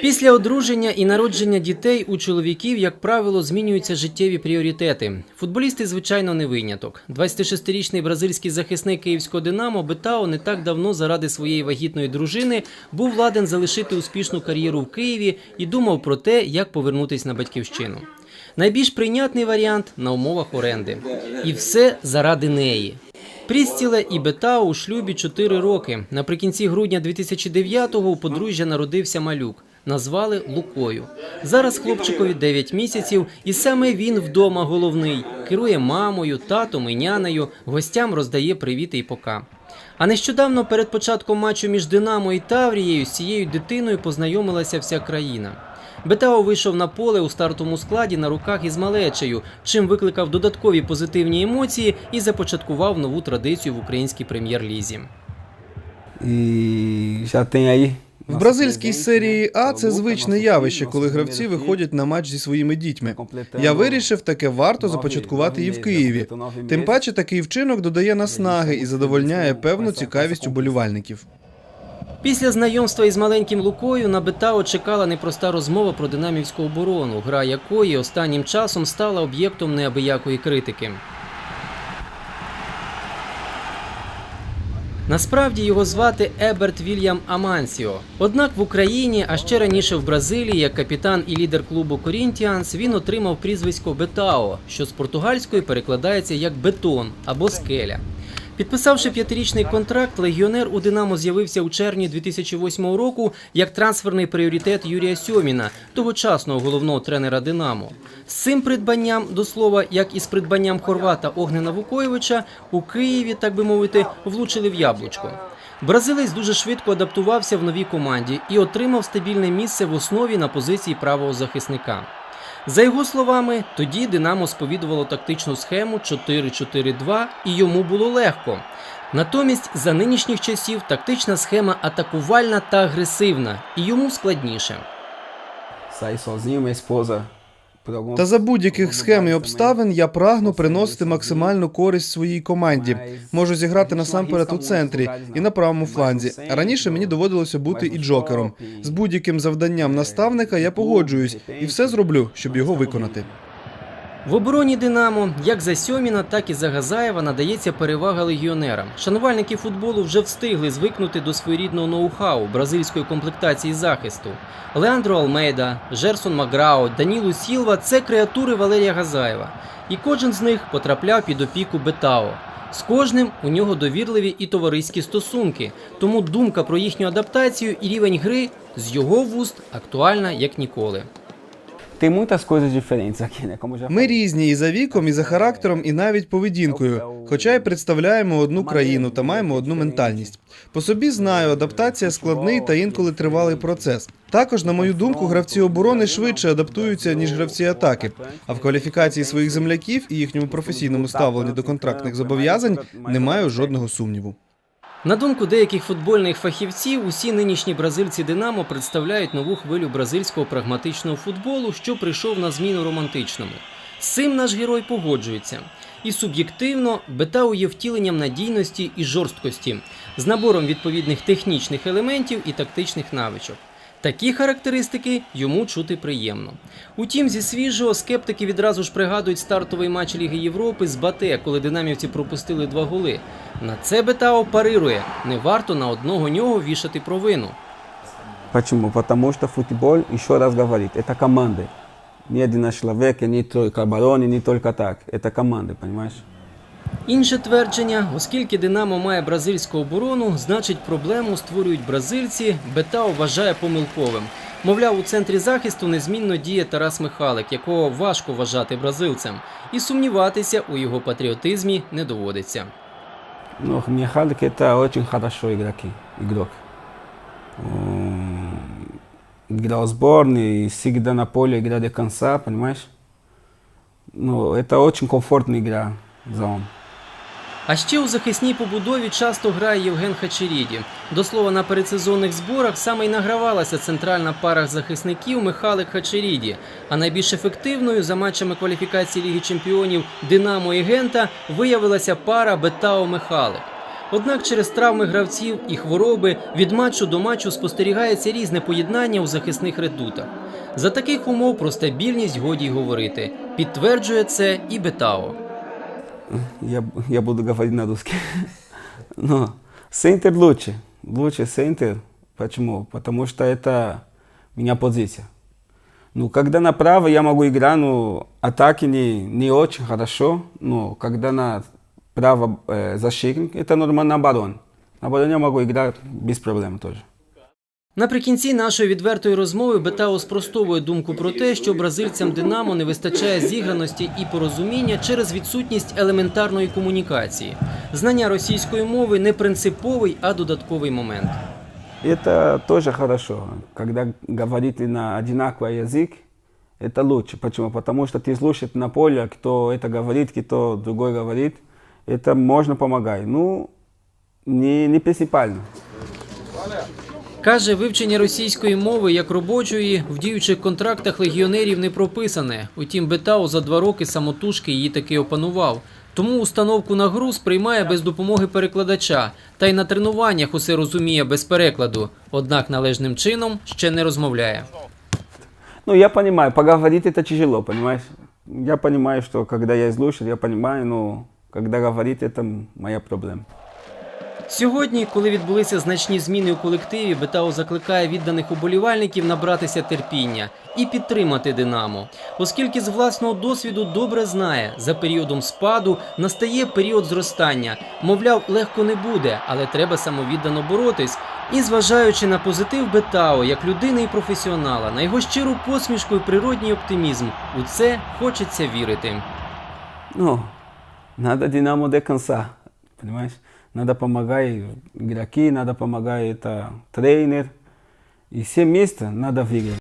Після одруження і народження дітей у чоловіків, як правило, змінюються життєві пріоритети. Футболісти, звичайно, не виняток. 26-річний бразильський захисник київського Динамо Бетао не так давно заради своєї вагітної дружини був ладен залишити успішну кар'єру в Києві і думав про те, як повернутися на батьківщину. Найбільш прийнятний варіант на умовах оренди. І все заради неї. Прістіле і Бетао у шлюбі 4 роки. Наприкінці грудня 2009-го у подружжя народився малюк. Назвали Лукою. Зараз хлопчикові 9 місяців, і саме він вдома головний. Керує мамою, татом і нянею, гостям роздає привіти і пока. А нещодавно перед початком матчу між Динамо і Таврією з цією дитиною познайомилася вся країна. Бетао вийшов на поле у стартовому складі на руках із малечею, чим викликав додаткові позитивні емоції і започаткував нову традицію в українській прем'єр-лізі. Aí. В бразильській серії А це звичне явище, коли гравці виходять на матч зі своїми дітьми. Я вирішив, таке варто започаткувати і в Києві. Тим паче такий вчинок додає наснаги і задовольняє певну цікавість уболівальників. Після знайомства із маленьким Лукою на Бетао чекала непроста розмова про динамівську оборону, гра якої останнім часом стала об'єктом неабиякої критики. Насправді його звати Еберт Вільям Амансіо. Однак в Україні, а ще раніше в Бразилії, як капітан і лідер клубу Корінтіанс, він отримав прізвисько Бетао, що з португальської перекладається як бетон або скеля. Підписавши п'ятирічний контракт, легіонер у Динамо з'явився у червні 2008 року як трансферний пріоритет Юрія Сьоміна, тогочасного головного тренера Динамо. З цим придбанням, до слова, як і з придбанням хорвата Огнена Вукоєвича, у Києві, так би мовити, влучили в яблучко. Бразилець дуже швидко адаптувався в новій команді і отримав стабільне місце в основі на позиції правого захисника. За його словами, тоді Динамо сповідувало тактичну схему 4-4-2 і йому було легко. Натомість за нинішніх часів тактична схема атакувальна та агресивна, і йому складніше. Sair sozinho, minha esposa. Та за будь-яких схем і обставин я прагну приносити максимальну користь своїй команді. Можу зіграти насамперед у центрі і на правому фланзі. Раніше мені доводилося бути і джокером. З будь-яким завданням наставника я погоджуюсь і все зроблю, щоб його виконати. В обороні Динамо, як за Сьоміна, так і за Газаєва надається перевага легіонерам. Шанувальники футболу вже встигли звикнути до своєрідного ноу-хау бразильської комплектації захисту. Леандро Алмейда, Жерсон Маграо, Данілу Сілва це креатури Валерія Газаєва. І кожен з них потрапляв під опіку Бетао. З кожним у нього довірливі і товариські стосунки, тому думка про їхню адаптацію і рівень гри з його вуст актуальна як ніколи. Tem muitas coisas diferentes aqui, né? Como já Ми різні і за віком, і за характером, і навіть поведінкою, хоча й представляємо одну країну та маємо одну ментальність. По собі знаю, адаптація складний та інколи тривалий процес. Також, на мою думку, гравці оборони швидше адаптуються ніж гравці атаки. А в кваліфікації своїх земляків і їхньому професійному ставленню до контрактних зобов'язань не маю жодного сумніву. На думку деяких футбольних фахівців, усі нинішні бразильці Динамо представляють нову хвилю бразильського прагматичного футболу, що прийшов на зміну романтичному. З цим наш герой погоджується. І суб'єктивно Бетау є втіленням надійності і жорсткості з набором відповідних технічних елементів і тактичних навичок. Такі характеристики йому чути приємно. Утім, зі свіжого скептики відразу ж пригадують стартовий матч Ліги Європи з Бате, коли динамівці пропустили два голи. На це Бетао парирує. Не варто на одного нього вішати провину. Почему? Потому что футбол, еще раз говорит, это команды. Не один человек, не только обороны, не только так. Это команды, понимаешь? Інше твердження, оскільки Динамо має бразильську оборону, значить проблему створюють бразильці. Бетао вважає помилковим. Мовляв, у центрі захисту незмінно діє Тарас Михалик, якого важко вважати бразильцем, і сумніватися у його патріотизмі не доводиться. Но Михалик хорошо игроки, игрок. М, Играл в сборной, всегда на поле игра до конца, понимаешь? Ну, это очень комфортная игра за он. А ще у захисній побудові часто грає Євген Хачеріді. До слова, на передсезонних зборах саме й награвалася центральна пара захисників Михалик Хачеріді. А найбільш ефективною за матчами кваліфікації Ліги Чемпіонів Динамо і Гента виявилася пара Бетао Михалик. Однак через травми гравців і хвороби від матчу до матчу спостерігається різне поєднання у захисних редутах. За таких умов про стабільність годі й говорити. Підтверджує це і Бетао Я, я буду говорить на русский. Но центр лучше. Лучше центр. Почему? Потому что это у меня позиция. Ну, когда направо я могу играть, ну, атаки не, не очень хорошо, но когда на право э, защитник, это нормально оборон. На обороне я могу играть без проблем тоже. Наприкінці нашої відвертої розмови Бетао спростовує думку про те, що бразильцям Динамо не вистачає зіграності і порозуміння через відсутність елементарної комунікації. Знання російської мови не принциповий, а додатковий момент. Это тоже хорошо. Когда говорите на одинаковый язык, это лучше. Почему? Потому что ты слушаешь на поле, кто это говорит, кто другой говорит. Это можно помогать. Ну, не, не принципиально. Каже, вивчення російської мови як робочої в діючих контрактах легіонерів не прописане. Утім, Бетао за два роки самотужки її таки опанував. Тому установку на гру сприймає без допомоги перекладача, та й на тренуваннях усе розуміє без перекладу. Однак належним чином ще не розмовляє. Ну, я понимаю, поговорить это тяжело, понимаешь? Я понимаю, что когда я слушаю, я понимаю, но когда говорить, это моя проблема. Сьогодні, коли відбулися значні зміни у колективі, Бетао закликає відданих уболівальників набратися терпіння і підтримати Динамо, оскільки з власного досвіду добре знає, за періодом спаду настає період зростання. Мовляв, легко не буде, але треба самовіддано боротись. І зважаючи на позитив Бетао як людини і професіонала, на його щиру посмішку і природній оптимізм, у це хочеться вірити. Ну, надо Динамо до конца, понимаешь? Надо помогать игроки, надо помогать это тренер. И все вместе надо выиграть.